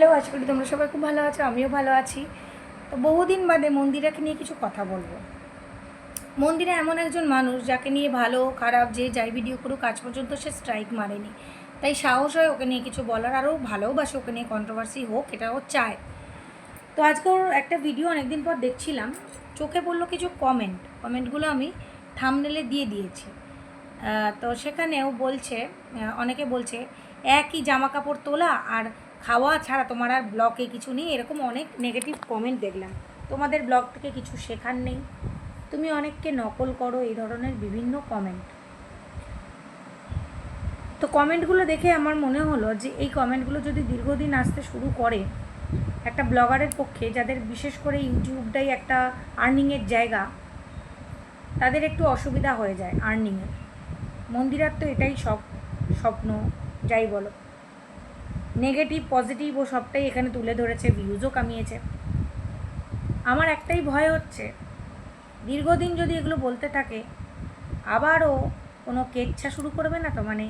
Hello আশা করি তোমরা সবাই খুব ভালো আছো, আমিও ভালো আছি। তো বহুদিন বাদে মন্দিরাকে নিয়ে কিছু কথা বলব। মন্দিরে এমন একজন মানুষ যাকে নিয়ে ভালো, খারাপ, যে যাই ভিডিও করুক, আজ পর্যন্ত সে স্ট্রাইক মারেনি। তাই সাহস হয় ওকে নিয়ে কিছু বলার, আরও ভালোবাসে ওকে নিয়ে কন্ট্রোভার্সি হোক, এটা ও চায়। তো আজকে ওর একটা ভিডিও অনেকদিন পর দেখছিলাম, চোখে পড়ল কিছু কমেন্ট কমেন্টগুলো আমি থামনেলে দিয়ে দিয়েছি। তো সেখানে ও বলছে অনেকে বলছে, একই জামা কাপড় তোলা আর খাওয়া ছাড়া তোমার আর ব্লগে কিছু নেই। এরকম অনেক নেগেটিভ কমেন্ট দেখলাম। তোমাদের ব্লগ থেকে কিছু শেখার নেই। তুমি অনেককে নকল করো, এই ধরনের বিভিন্ন কমেন্ট তো কমেন্টগুলো দেখে আমার মনে হলো যে, এই কমেন্টগুলো যদি দীর্ঘদিন আসতে শুরু করে, একটা ব্লগারের পক্ষে, যাদের বিশেষ করে ইউটিউবটাই একটা আর্নিংয়ের জায়গা, তাদের একটু অসুবিধা হয়ে যায় আর্নিংয়ের মন্দিরার তো এটাই সব, স্বপ্ন, যাই বলো। নেগেটিভ, পজিটিভ ও সবটাই এখানে তুলে ধরেছে ভিউজও কামিয়েছে। আমার একটাই ভয় হচ্ছে, দীর্ঘদিন যদি এগুলো বলতে থাকে, আবারও কোনো কেচ্ছা শুরু করবে না তো? মানে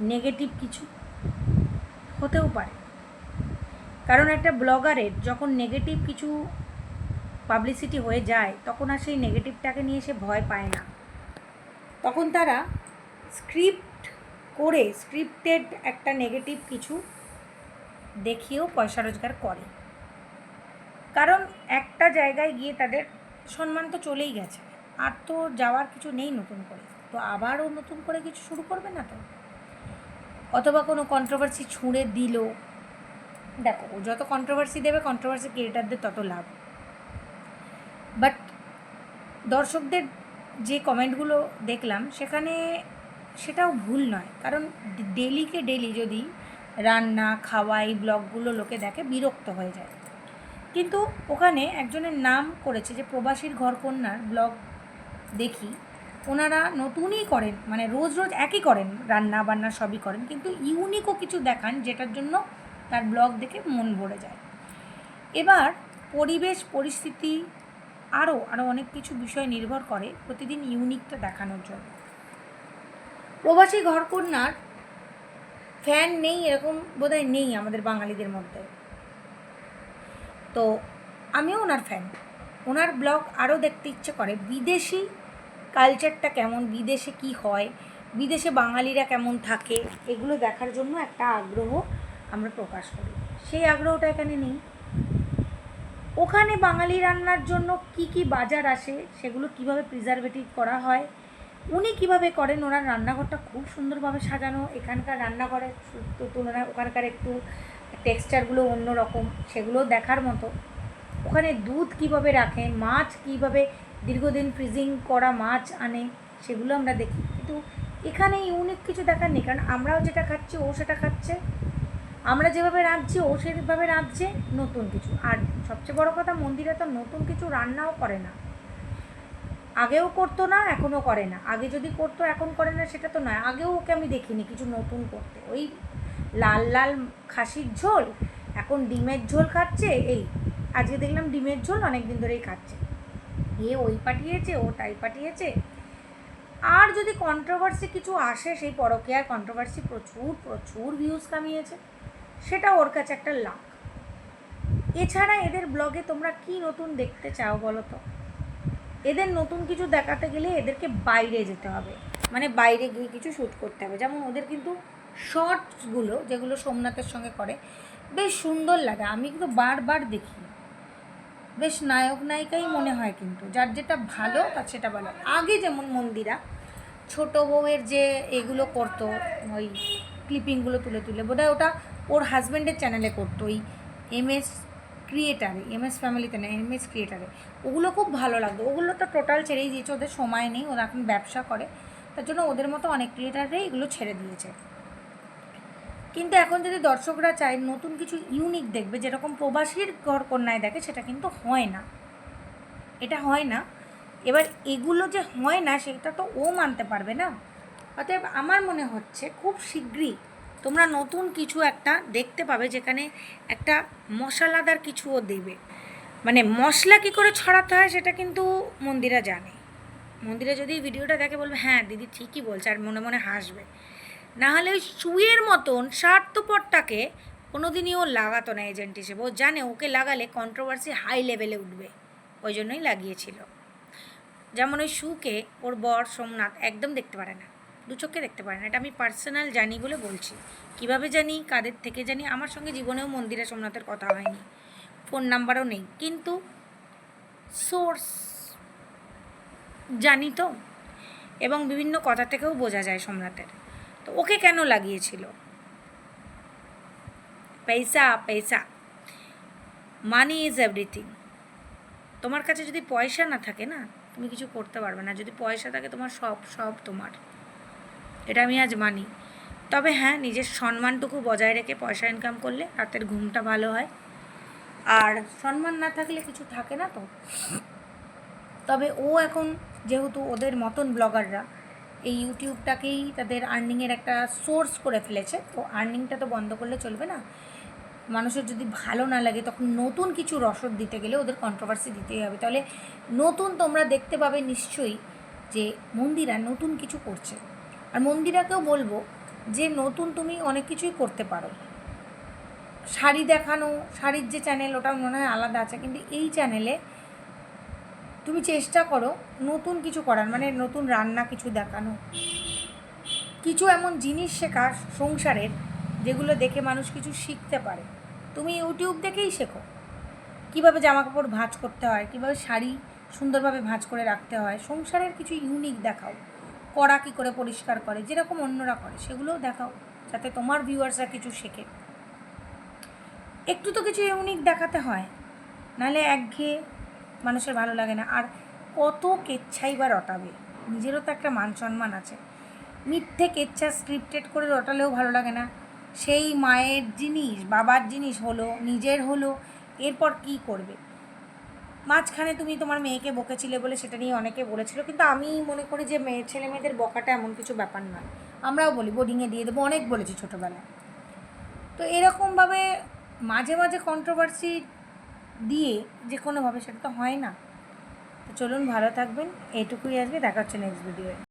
নেগেটিভ কিছু হতেও পারে। কারণ একটা ব্লগারের যখন নেগেটিভ কিছু পাবলিসিটি হয়ে যায়, তখন আর সেই নেগেটিভটাকে নিয়ে সে ভয় পায় না। তখন তারা স্ক্রিপ্ট করে স্ক্রিপ্টেড একটা নেগেটিভ কিছু দেখিয়েও পয়সা রোজগার করে। কারণ একটা জায়গায় গিয়ে তাদের সম্মান তো চলেই গেছে। আর তো যাওয়ার কিছু নেই নতুন করে। তো আবারও নতুন করে কিছু শুরু করবে না তো? অথবা কোনো কন্ট্রোভার্সি ছুঁড়ে দিল। দেখো, ও যত কন্ট্রোভার্সি দেবে কন্ট্রোভার্সি ক্রিয়েটারদের তত লাভ। বাট দর্শকদের যে কমেন্টগুলো দেখলাম, সেখানে সেটাও ভুল নয়। কারণ ডেলিকে ডেলি যদি রান্না, খাওয়া, এই ব্লগগুলো লোকে দেখে বিরক্ত হয়ে যায়। কিন্তু ওখানে একজনের নাম করেছে যে প্রবাসীর ঘরকন্যার ব্লগ দেখি। ওনারা নতুনই করেন মানে রোজ রোজ একই করেন, রান্না বান্না সবই করেন, কিন্তু ইউনিকও কিছু দেখান যেটার জন্য তার ব্লগ দেখে মন ভরে যায়। এবার পরিবেশ, পরিস্থিতি আরও আরও অনেক কিছু বিষয় নির্ভর করে প্রতিদিন ইউনিকটা দেখানোর জন্য। প্রবাসী ঘরকন্যার ফ্যান নেই, এরকম বোধহয় নেই আমাদের বাঙালিদের মধ্যে। তো আমিও ওনার ফ্যান ওনার ব্লগ আরও দেখতে ইচ্ছে করে, বিদেশি কালচারটা কেমন, বিদেশে কি হয়, বিদেশে বাঙালিরা কেমন থাকে, এগুলো দেখার জন্য একটা আগ্রহ আমরা প্রকাশ করি। সেই আগ্রহটা এখানে নেই। ওখানে বাঙালি রান্নার জন্য কি কি বাজার আসে, সেগুলো কীভাবে প্রিজারভেটিভ করা হয় উনি কীভাবে করেন? ওনার রান্নাঘরটা খুব সুন্দরভাবে সাজানো। এখানকার রান্নাঘরের তুলনায় ওখানকার একটু টেক্সচারগুলো অন্যরকম, সেগুলো দেখার মতো। ওখানে দুধ কীভাবে রাখে মাছ কীভাবে দীর্ঘদিন ফ্রিজিং করা মাছ আনে, সেগুলো আমরা দেখি। কিন্তু এখানে ইউনিক কিছু দেখার নেই। কারণ আমরাও যেটা খাচ্ছি, ও সেটা খাচ্ছে। আমরা যেভাবে রাঁধছি, ও সেভাবে রাঁধছে, নতুন কিছু। আর সবচেয়ে বড় কথা, মন্দিরে তো নতুন কিছু রান্নাও করে না। আগেও করতো না, এখনও করে না। আগে যদি করতো, এখন করে না, সেটা তো নয়। আগেও ওকে আমি দেখিনি কিছু নতুন করতে। ওই লাল লাল খাসির ঝোল, এখন ডিমের ঝোল খাচ্ছে, এই আজকে দেখলাম ডিমের ঝোল অনেক দিন ধরেই খাচ্ছে। এ ওই পাঠিয়েছে, ও তাই পাঠিয়েছে। আর যদি কন্ট্রোভার্সি কিছু আসে, সেই পরকীয়ার কন্ট্রোভার্সি প্রচুর প্রচুর ভিউজ কামিয়েছে। সেটা ওর কাছে একটা লাভ এছাড়া এদের ব্লগে তোমরা কি নতুন দেখতে চাও বলো তো? এদের নতুন কিছু দেখাতে গেলে এদেরকে বাইরে যেতে হবে। মানে বাইরে গিয়ে কিছু শ্যুট করতে হবে। যেমন ওদের কিন্তু শর্টসগুলো যেগুলো সোমনাথের সঙ্গে করে, বেশ সুন্দর লাগে। আমি কিন্তু বারবার দেখি। বেশ নায়ক নায়িকাই মনে হয় কিন্তু। যার যেটা ভালো, তার সেটা ভালো। আগে যেমন মন্দিরা, ছোট বউয়ের যে এগুলো করতো, ওই ক্লিপিংগুলো তুলে তুলে, বোধহয় ওটা ওর হাজব্যান্ডের চ্যানেলে করতো। ওই এম এস ক্রিয়েটারে এম এস ফ্যামিলিতে না এম এস ক্রিয়েটারে ওগুলো খুব ভালো লাগতো। ওগুলো তো টোটাল ছেড়েই দিয়েছে, ওদের সময় নেই, ওরা এখন ব্যবসা করে। তার জন্য ওদের মতো অনেক ক্রিয়েটাররাই এগুলো ছেড়ে দিয়েছে। কিন্তু এখন যদি দর্শকরা চায় নতুন কিছু ইউনিক দেখবে, যেরকম প্রবাসীর ঘর কন্যায় দেখে, সেটা কিন্তু হয় না। এটা হয় না। এবার এগুলো যে হয় না, সেটা তো ও মানতে পারবে না। অতএব আমার মনে হচ্ছে খুব শীঘ্রই তোমরা নতুন কিছু একটা দেখতে পাবে যেখানে একটা মশলাদার কিছুও দেবে। মানে মশলা কী করে ছড়াতে হয় সেটা কিন্তু মন্দিরা জানে। মন্দিরা যদি ভিডিওটা দেখে বলবে হ্যাঁ দিদি ঠিকই বলছে, আর মনে মনে হাসবে। না হলে ওই সুইয়ের মতন স্বার্থপরটাকে কোনোদিনই ও লাগাতো না এজেন্ট হিসেবে। ও জানে ওকে লাগালে কন্ট্রোভার্সি হাই লেভেলে উঠবে। ওই জন্যই লাগিয়েছিল। যেমন ওই শুকে ওর বর সোমনাথ একদম দেখতে পারে না। দু চোখে দেখতে পারে না। এটা আমি পার্সোনাল জানি বলে বলছি। কীভাবে জানি, কাদের থেকে জানি, আমার সঙ্গে জীবনেও মন্দিরে সোমনাথের কথা হয়নি। ফোন নাম্বারও নেই। কিন্তু সোর্স জানি তো। এবং বিভিন্ন কথা থেকেও বোঝা যায় সোমনাথের। তো ওকে কেন লাগিয়েছিল? পয়সা পয়সা। মানি ইজ এভরিথিং তোমার কাছে যদি পয়সা না থাকে না, তুমি কিছু করতে পারবে না। যদি পয়সা থাকে, তোমার সব সব তোমার। এটা আমি আজ মানি। তবে হ্যাঁ নিজের সম্মানটুকু বজায় রেখে পয়সা ইনকাম করলে রাতের ঘুমটা ভালো হয়। আর সম্মান না থাকলে কিছু থাকে না তো। তবে ও এখন যেহেতু ওদের মতন ব্লগাররা, এই ইউটিউবটাকেই তাদের আর্নিংয়ের একটা সোর্স করে ফেলেছে। তো আর্নিংটা তো বন্ধ করলে চলবে না। মানুষের যদি ভালো না লাগে, তখন নতুন কিছু রসদ দিতে গেলে ওদের কন্ট্রোভার্সি দিতেই হবে। তাহলে নতুন তোমরা দেখতে পাবে নিশ্চয়ই যে মন্দিরা নতুন কিছু করছে। আর মন্দিরাকেও বলব যে নতুন তুমি অনেক কিছুই করতে পারো। শাড়ি দেখানো, শাড়ির যে চ্যানেল ওটা মনে হয় আলাদা আছে, কিন্তু এই চ্যানেলে তুমি চেষ্টা করো নতুন কিছু করার মানে নতুন রান্না কিছু দেখানো। কিছু এমন জিনিস শেখা সংসারের যেগুলো দেখে মানুষ কিছু শিখতে পারে। তুমি ইউটিউব দেখেই শেখো। কীভাবে জামা কাপড় ভাঁজ করতে হয়, কীভাবে শাড়ি সুন্দরভাবে ভাঁজ করে রাখতে হয়, সংসারের কিছু ইউনিক দেখাও। কড়া কী করে পরিষ্কার করে, যেরকম অন্যরা করে, সেগুলোও দেখাও, যাতে তোমার ভিউয়ার্সরা কিছু শেখে। একটু তো কিছু ইউনিক দেখাতে হয়, নাহলে একঘেয়ে মানুষের ভালো লাগে না। আর কত কেচ্ছাই বা রটাবে, নিজেরও তো একটা মান সম্মান আছে। মিথ্যে কেচ্ছা স্ক্রিপ্টেড করে রটালেও ভালো লাগে না। সেই মায়ের জিনিস, বাবার জিনিস হলো, নিজের হলো, এরপর কি করবে? মাঝখানে তুমি তোমার মেয়েকে বকেছিলে বলে সেটা নিয়ে অনেকে বলেছিল, কিন্তু আমি মনে করি যে মেয়ে, ছেলে মেয়েদের বকাটা এমন কিছু ব্যাপার নয়। আমরাও বলি বোর্ডিংয়ে দিয়ে দেবো, অনেক বলেছি ছোটোবেলায়। তো এরকমভাবে মাঝে মাঝে কন্ট্রোভার্সি দিয়ে যে কোনোভাবে সেটা তো হয় না। তো চলুন ভালো থাকবেন, এটুকুই আসবে দেখা হচ্ছে নেক্সট ভিডিওয়ে